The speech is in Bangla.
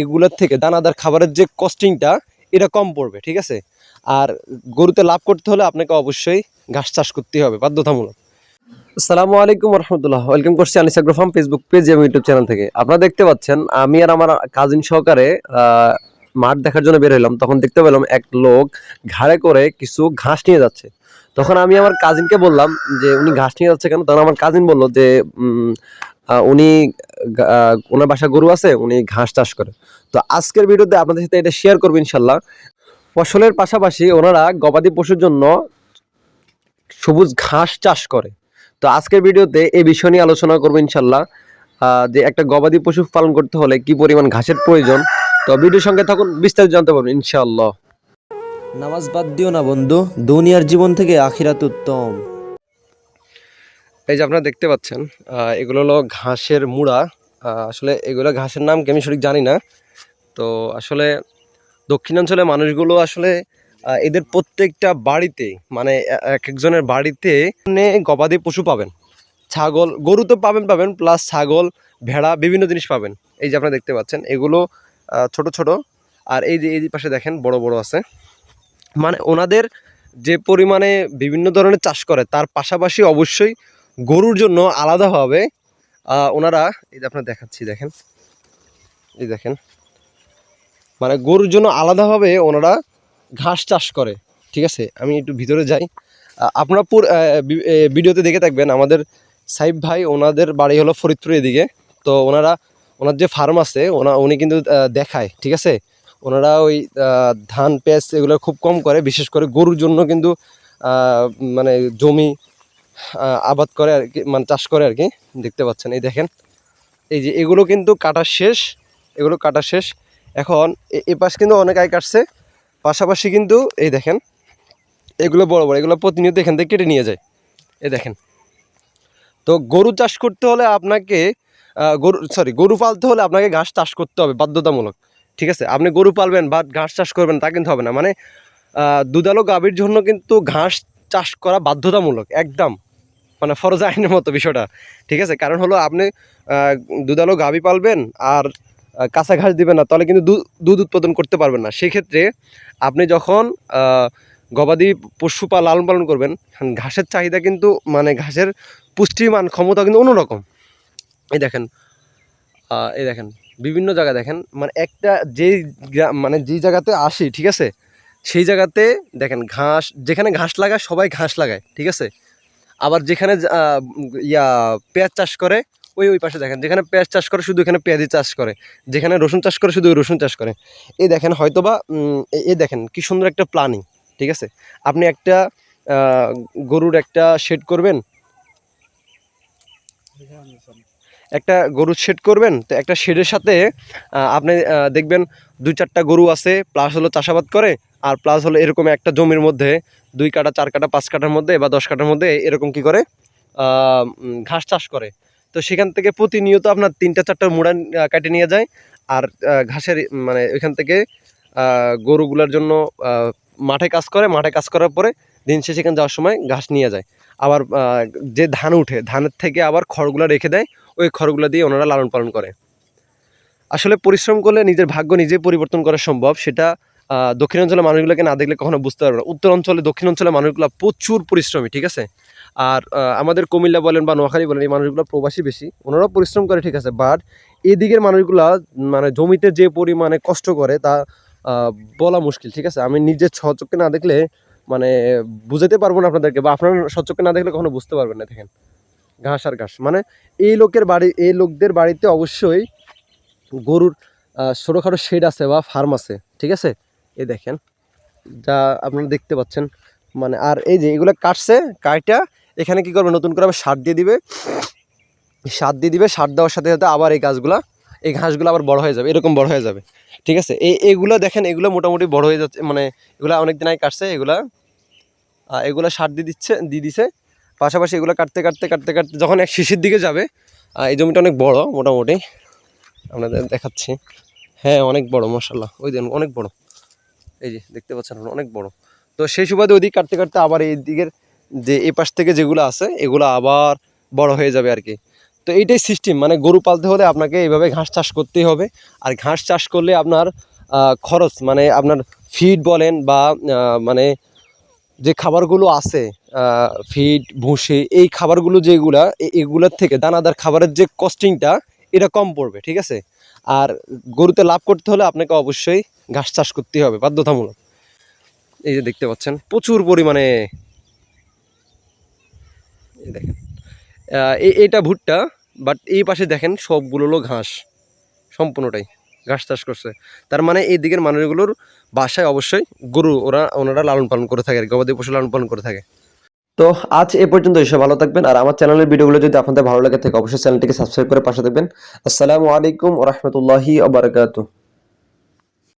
এগুলোর থেকে দানাদার খাবারের যে কস্টিংটা এটা কম পড়বে, ঠিক আছে? আর গরুতে লাভ করতে হলে আপনাকে অবশ্যই ঘাস চাষ করতে হবে, বাধ্যতামূলক। আসসালামু আলাইকুম রহমতুল্লাহ ওয়েলকাম করছি Anis agro farm Facebook page এবং ইউটিউব চ্যানেল থেকে। আপনারা দেখতে পাচ্ছেন, আমি আর আমার কাজিন সহকারে মাঠ দেখার জন্য বের হলাম তখন দেখতে পেলাম এক লোক ঘাড়ে করে কিছু ঘাস নিয়ে যাচ্ছে। তখন আমি আমার কাজিনকে বললাম যে, উনি ঘাস নিয়ে যাচ্ছে কেন? তখন আমার কাজিন বলল যে উনি ওনার বাসা গরু আছে, উনি ঘাস চাষ করে। তো আজকের ভিডিওতে আপনাদের সাথে এটা শেয়ার করব ইনশাল্লাহ ফসলের পাশাপাশি ওনারা গবাদি পশুর জন্য সবুজ ঘাস চাষ করে। তো আজকের ভিডিওতে এই বিষয় নিয়ে আলোচনা করব ইনশাল্লাহ যে একটা গবাদি পশু পালন করতে হলে কি পরিমাণ ঘাসের প্রয়োজন? তো ভিডিওর সঙ্গে থাকুন, বিস্তারিত জানতে পারবেন ইনশাল্লাহ নামাজ বাদ দিও না বন্ধু, দুনিয়ার জীবন থেকে আখিরাত উত্তম। এই যে আপনারা দেখতে পাচ্ছেন এগুলো হলো ঘাসের মুড়া। আসলে এগুলো ঘাসের নাম কি আমি সঠিক জানি না। তো আসলে দক্ষিণাঞ্চলের মানুষগুলো আসলে এদের প্রত্যেকটা বাড়িতে মানে এক একজনের বাড়িতে গবাদি পশু পাবেন। ছাগল, গরু তো পাবেন পাবেন প্লাস ছাগল, ভেড়া, বিভিন্ন জিনিস পাবেন। এই যে আপনারা দেখতে পাচ্ছেন, এগুলো ছোট ছোট। আর এই যে, এই পাশে দেখেন, বড় বড় আছে। মানে ওনাদের যে পরিমাণে বিভিন্ন ধরনের চাষ করে, তার পাশাপাশি অবশ্যই গরুর জন্য আলাদাভাবে ওনারা, এই যে আপনার দেখাচ্ছি, দেখেন। এই দেখেন। মানে গরুর জন্য আলাদাভাবে ওনারা ঘাস চাষ করে, ঠিক আছে? আমি একটু ভিতরে যাই। আপনারা পুর ভিডিওতে দেখে থাকবেন, আমাদের সাইব ভাই, ওনাদের বাড়ি হলো ফরিদপুর এদিকে। তো ওনারা, ওনার যে ফার্ম আছে, ওনা, উনি কিন্তু দেখায়, ঠিক আছে? ওনারা ওই ধান, পেঁয়াজ, এগুলো খুব কম করে, বিশেষ করে গরুর জন্য কিন্তু মানে জমি আবাদ করে আর কি মানে চাষ করে আর কি, দেখতে পাচ্ছেন, এই দেখেন। এই যে এগুলো কিন্তু কাটা শেষ, এগুলো কাটা শেষ। এখন এ- এ পাশ কিন্তু অনেক আয় কাটছে, পাশাপাশি কিন্তু, এই দেখেন, এগুলো বড় বড়, এগুলো প্রতিনিয়ত এখান থেকে কেটে নিয়ে যায়। এই দেখেন। তো গরু চাষ করতে হলে আপনাকে গরু সরি গরু পালতে হলে আপনাকে ঘাস চাষ করতে হবে, বাধ্যতামূলক। ঠিক আছে? আপনি গরু পালবেন, বা ঘাস চাষ করবেন, তা কিন্তু হবে না। মানে দুধালো গাভীর জন্য কিন্তু ঘাস চাষ করা বাধ্যতামূলক, একদম। মানে ফরজ আইনের মতো বিষয়টা, ঠিক আছে? কারণ হলো আপনি দুধালো গাভী পালবেন আর কাঁচা ঘাস দিবেন না, তাহলে কিন্তু দুধ উৎপাদন করতে পারবেন না। সেক্ষেত্রে আপনি যখন গবাদি পশু পা লালন পালন করবেন ঘাসের চাহিদা কিন্তু মানে ঘাসের পুষ্টিমান ক্ষমতা কিন্তু অন্যরকম। এই দেখেন এই দেখেন, বিভিন্ন জায়গা দেখেন মানে একটা গ্রা- মানে যেই জায়গাতে আসি, ঠিক আছে? সেই জায়গাতে দেখেন ঘাস, যেখানে ঘাস লাগায়, সবাই ঘাস লাগায়, ঠিক আছে? আবার যেখানে ইয়া, পেঁয়াজ চাষ করে, ওই ওই পাশে দেখেন। যেখানে পেঁয়াজ চাষ করে, শুধু এখানে পেঁয়াজি চাষ করে। যেখানে রসুন চাষ করে, শুধু রসুন চাষ করে। এই দেখেন, হয়তোবা এই দেখেন, কি সুন্দর একটা প্ল্যানিং ঠিক আছে? আপনি একটা গরুর একটা শেড করবেন। একটা গরুর শেড করবেন, তো একটা শেডের সাথে আপনি দেখবেন, দুই চারটা গরু আছে প্লাস হলো চাষাবাদ করে আর প্লাস হলো এরকম একটা জমির মধ্যে দুই কাটা, চার কাটা, পাঁচ কাটার মধ্যে বা দশ কাটার মধ্যে এরকম কি করে ঘাস চাষ করে। তো সেখান থেকে প্রতিনিয়ত আপনার তিনটা, চারটা মুড়া কেটে নিয়ে যায় আর ঘাসের মানে ওইখান থেকে গরুগুলোর জন্য মাঠে কাজ করে। মাঠে কাজ করার পরে দিন শেষে সেখানে যাওয়ার সময় ঘাস নিয়ে যায়। আবার যে ধান উঠে, ধানের থেকে আবার খড়গুলো রেখে দেয়। ওই খড়গুলো দিয়ে ওনারা লালন পালন করে। আসলে পরিশ্রম করলে নিজের ভাগ্য নিজে পরিবর্তন করা সম্ভব। সেটা আহ, দক্ষিণাঞ্চলের মানুষগুলোকে না দেখলে কখনো বুঝতে পারবে না। উত্তর অঞ্চলে দক্ষিণ অঞ্চলের মানুষগুলো প্রচুর পরিশ্রমী ঠিক আছে? আর আমাদের কুমিল্লা বলেন বা নোয়াখালী বলেন এই মানুষগুলো প্রবাসী বেশি। ওনারাও পরিশ্রম করে ঠিক আছে? বাট এদিকের মানুষগুলা মানে জমিতে যে পরিমাণে কষ্ট করে তা বলা মুশকিল ঠিক আছে? আমি নিজের সচক্ষে না দেখলে মানে বুঝাতে পারব না আপনাদেরকে বা আপনারা সচক্ষে না দেখলে কখনো বুঝতে পারবেন না দেখেন। ঘাস আর ঘাস। মানে এই লোকের বাড়ি এই লোকদের বাড়িতে অবশ্যই গরুর ছোটোখাটো শেড আছে বা ফার্ম আছে ঠিক আছে? এই দেখেন, যা আপনারা দেখতে পাচ্ছেন মানে আর এই যে এগুলো কাটছে, কাইটা, এখানে কি করবে, নতুন করে আবার সার দিয়ে দিবে। সার দিয়ে দিবে, সার দেওয়ার সাথে সাথে আবার এই গাছগুলা, এই ঘাসগুলো আবার বড় হয়ে যাবে, এরকম বড় হয়ে যাবে। ঠিক আছে? এই এগুলো দেখেন, এগুলো মোটামুটি বড় হয়ে যাচ্ছে মানে এগুলো অনেক দিন আগে কাটছে, এগুলা এগুলো সার দিয়ে দিচ্ছে, দিয়ে দিছে। পাশাপাশি এগুলো কাটতে কাটতে কাটতে কাটতে যখন এক শিশির দিকে যাবে এই জমিটা অনেক বড়, মোটামুটি। আপনাদের দেখাচ্ছি। হ্যাঁ অনেক বড় মশাল্লাহ ওই দেন, অনেক বড়। এই যে দেখতে পাচ্ছেন অনেক বড়। তো সেই সুবাদে ওইদিক কাটতে কাটতে আবার এই দিকের যে এই পাশ থেকে যেগুলো আছে, এগুলো আবার বড় হয়ে যাবে আর কি তো এইটাই সিস্টেম মানে গরু পালতে হলে আপনাকে এইভাবে ঘাস চাষ করতেই হবে। আর ঘাস চাষ করলে আপনার খরচ মানে আপনার ফিড বলেন বা মানে যে খাবারগুলো আছে ফিড ভুসি, এই খাবারগুলো যেগুলা এগুলোর থেকে দানাদার খাবারের যে কস্টিংটা এটা কম পড়বে, ঠিক আছে? আর গরুতে লাভ করতে হলে আপনাকে অবশ্যই ঘাস চাষ করতে হবে, বাধ্যতামূলক। এই যে দেখতে পাচ্ছেন, প্রচুর পরিমাণে দেখেন। এটা ভুট্টা বাট এই পাশে দেখেন সবগুলো হলো ঘাস, সম্পূর্ণটাই ঘাস চাষ করছে। তার মানে এই দিকের মানুষগুলোর বাসায় অবশ্যই গরু ওরা, ওনারা লালন পালন করে থাকে গবাদি পশু লালন পালন করে থাকে। তো আজ এ পর্যন্ত এসে ভালো থাকবেন। আর আমার চ্যানেলের ভিডিওগুলো যদি আপনাদের ভালো লাগে থাকে, অবশ্যই চ্যানেলটিকে সাবস্ক্রাইব করে পাশে থাকবেন। আসসালামু আলাইকুম রহমতুল্লাহি আবরকাত